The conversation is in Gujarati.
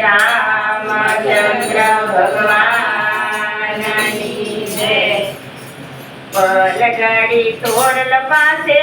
રામચંદ્ર ભગવાનની જય પલગડી તોરલ પાસે